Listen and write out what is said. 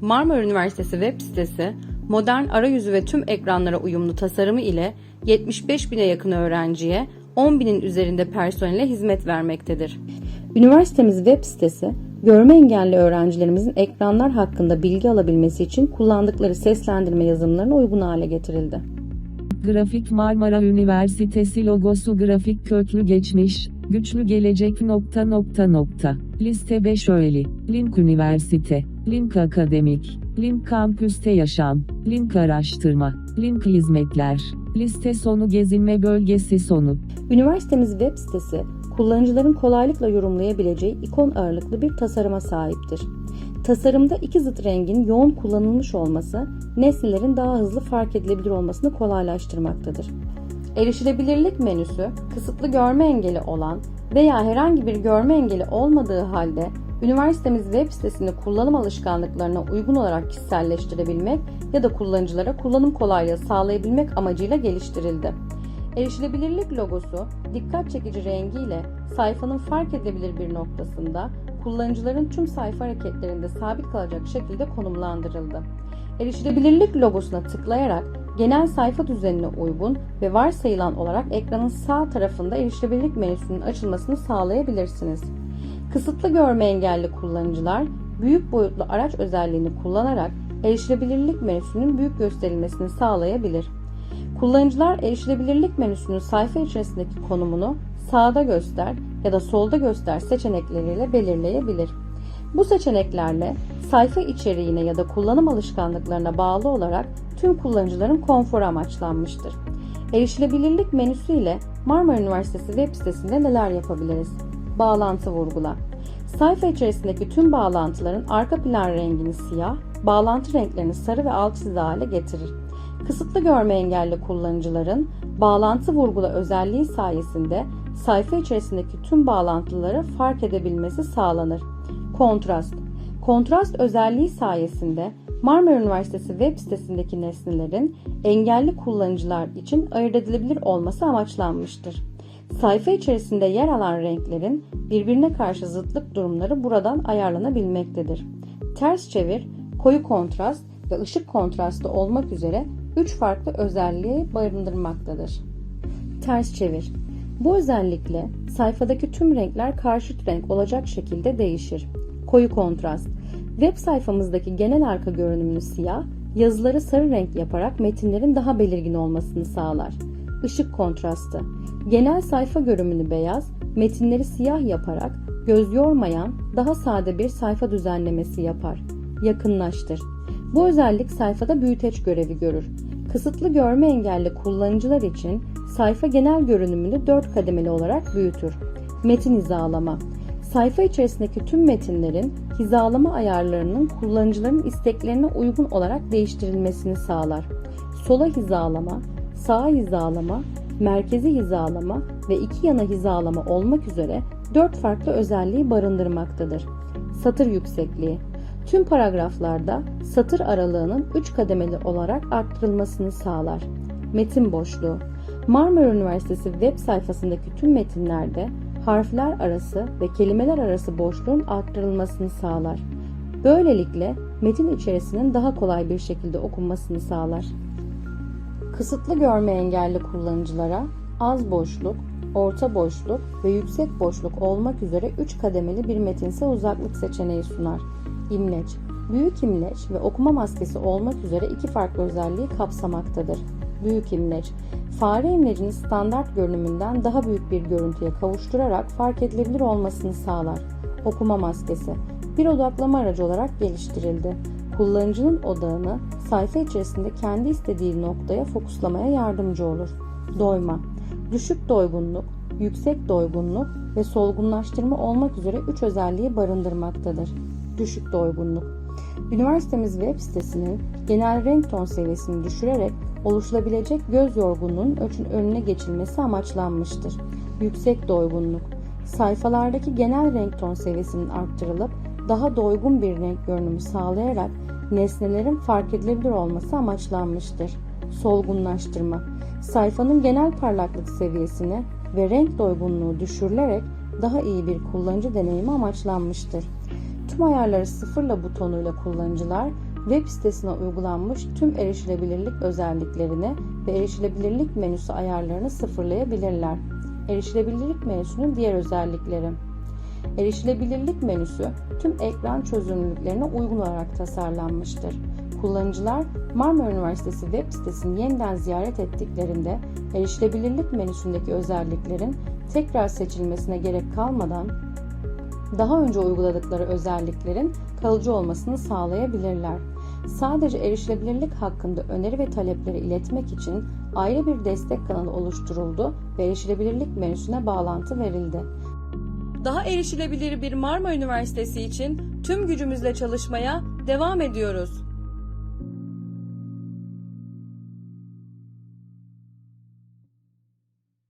Marmara Üniversitesi web sitesi, modern arayüzü ve tüm ekranlara uyumlu tasarımı ile 75 bine yakın öğrenciye 10 binin üzerinde personele hizmet vermektedir. Üniversitemiz web sitesi, görme engelli öğrencilerimizin ekranlar hakkında bilgi alabilmesi için kullandıkları seslendirme yazılımlarına uygun hale getirildi. Grafik Marmara Üniversitesi logosu grafik köklü geçmiş, güçlü gelecek nokta nokta nokta. Liste 5 öğeli, Link Üniversite, Link Akademik, Link Kampüste Yaşam, Link Araştırma, Link Hizmetler, Liste sonu gezinme bölgesi sonu. Üniversitemiz web sitesi, kullanıcıların kolaylıkla yorumlayabileceği ikon ağırlıklı bir tasarıma sahiptir. Tasarımda iki zıt rengin yoğun kullanılmış olması, nesnelerin daha hızlı fark edilebilir olmasını kolaylaştırmaktadır. Erişilebilirlik menüsü, kısıtlı görme engeli olan veya herhangi bir görme engeli olmadığı halde üniversitemiz web sitesini kullanım alışkanlıklarına uygun olarak kişiselleştirebilmek ya da kullanıcılara kullanım kolaylığı sağlayabilmek amacıyla geliştirildi. Erişilebilirlik logosu dikkat çekici rengiyle sayfanın fark edilebilir bir noktasında kullanıcıların tüm sayfa hareketlerinde sabit kalacak şekilde konumlandırıldı. Erişilebilirlik logosuna tıklayarak genel sayfa düzenine uygun ve varsayılan olarak ekranın sağ tarafında erişilebilirlik menüsünün açılmasını sağlayabilirsiniz. Kısıtlı görme engelli kullanıcılar büyük boyutlu araç özelliğini kullanarak erişilebilirlik menüsünün büyük gösterilmesini sağlayabilir. Kullanıcılar erişilebilirlik menüsünün sayfa içerisindeki konumunu sağda göster ya da solda göster seçenekleriyle belirleyebilir. Bu seçeneklerle sayfa içeriğine ya da kullanım alışkanlıklarına bağlı olarak tüm kullanıcıların konforu amaçlanmıştır. Erişilebilirlik menüsü ile Marmara Üniversitesi web sitesinde neler yapabiliriz? Bağlantı vurgula. Sayfa içerisindeki tüm bağlantıların arka plan rengini siyah, bağlantı renklerini sarı ve alt çizgi hale getirir. Kısıtlı görme engelli kullanıcıların bağlantı vurgula özelliği sayesinde sayfa içerisindeki tüm bağlantıları fark edebilmesi sağlanır. Kontrast Kontrast özelliği sayesinde Marmara Üniversitesi web sitesindeki nesnelerin engelli kullanıcılar için ayırt edilebilir olması amaçlanmıştır. Sayfa içerisinde yer alan renklerin birbirine karşı zıtlık durumları buradan ayarlanabilmektedir. Ters çevir, koyu kontrast ve ışık kontrastı olmak üzere 3 farklı özelliği barındırmaktadır. Ters çevir. Bu özellikle sayfadaki tüm renkler karşıt renk olacak şekilde değişir. Koyu kontrast. Web sayfamızdaki genel arka görünümünü siyah, yazıları sarı renk yaparak metinlerin daha belirgin olmasını sağlar. Işık kontrastı. Genel sayfa görünümünü beyaz, metinleri siyah yaparak göz yormayan, daha sade bir sayfa düzenlemesi yapar. Yakınlaştır. Bu özellik sayfada büyüteç görevi görür. Kısıtlı görme engelli kullanıcılar için sayfa genel görünümünü 4 kademeli olarak büyütür. Metin hizalama. Sayfa içerisindeki tüm metinlerin hizalama ayarlarının kullanıcıların isteklerine uygun olarak değiştirilmesini sağlar. Sola hizalama, sağa hizalama, merkezi hizalama ve iki yana hizalama olmak üzere 4 farklı özelliği barındırmaktadır. Satır yüksekliği. Tüm paragraflarda satır aralığının 3 kademeli olarak arttırılmasını sağlar. Metin boşluğu. Marmara Üniversitesi web sayfasındaki tüm metinlerde harfler arası ve kelimeler arası boşluğun arttırılmasını sağlar. Böylelikle metin içerisinin daha kolay bir şekilde okunmasını sağlar. Kısıtlı görme engelli kullanıcılara az boşluk, orta boşluk ve yüksek boşluk olmak üzere 3 kademeli bir metinse uzaklık seçeneği sunar. İmleç, büyük imleç ve okuma maskesi olmak üzere iki farklı özelliği kapsamaktadır. Büyük imleç, fare imlecini standart görünümünden daha büyük bir görüntüye kavuşturarak fark edilebilir olmasını sağlar. Okuma maskesi, bir odaklama aracı olarak geliştirildi. Kullanıcının odağını sayfa içerisinde kendi istediği noktaya fokuslamaya yardımcı olur. Doyma, düşük doygunluk, yüksek doygunluk ve solgunlaştırma olmak üzere 3 özelliği barındırmaktadır. Düşük doygunluk. Üniversitemiz web sitesinin genel renk ton seviyesini düşürerek oluşulabilecek göz yorgunluğunun önüne geçilmesi amaçlanmıştır. Yüksek doygunluk. Sayfalardaki genel renk ton seviyesinin arttırılıp daha doygun bir renk görünümü sağlayarak nesnelerin fark edilebilir olması amaçlanmıştır. Solgunlaştırma. Sayfanın genel parlaklık seviyesini ve renk doygunluğu düşürülerek daha iyi bir kullanıcı deneyimi amaçlanmıştır. Tüm ayarları sıfırla butonuyla kullanıcılar web sitesine uygulanmış tüm erişilebilirlik özelliklerini ve erişilebilirlik menüsü ayarlarını sıfırlayabilirler. Erişilebilirlik menüsünün diğer özellikleri Erişilebilirlik menüsü tüm ekran çözünürlüklerine uygun olarak tasarlanmıştır. Kullanıcılar Marmara Üniversitesi web sitesini yeniden ziyaret ettiklerinde erişilebilirlik menüsündeki özelliklerin tekrar seçilmesine gerek kalmadan daha önce uyguladıkları özelliklerin kalıcı olmasını sağlayabilirler. Sadece erişilebilirlik hakkında öneri ve talepleri iletmek için ayrı bir destek kanalı oluşturuldu ve erişilebilirlik menüsüne bağlantı verildi. Daha erişilebilir bir Marmara Üniversitesi için tüm gücümüzle çalışmaya devam ediyoruz.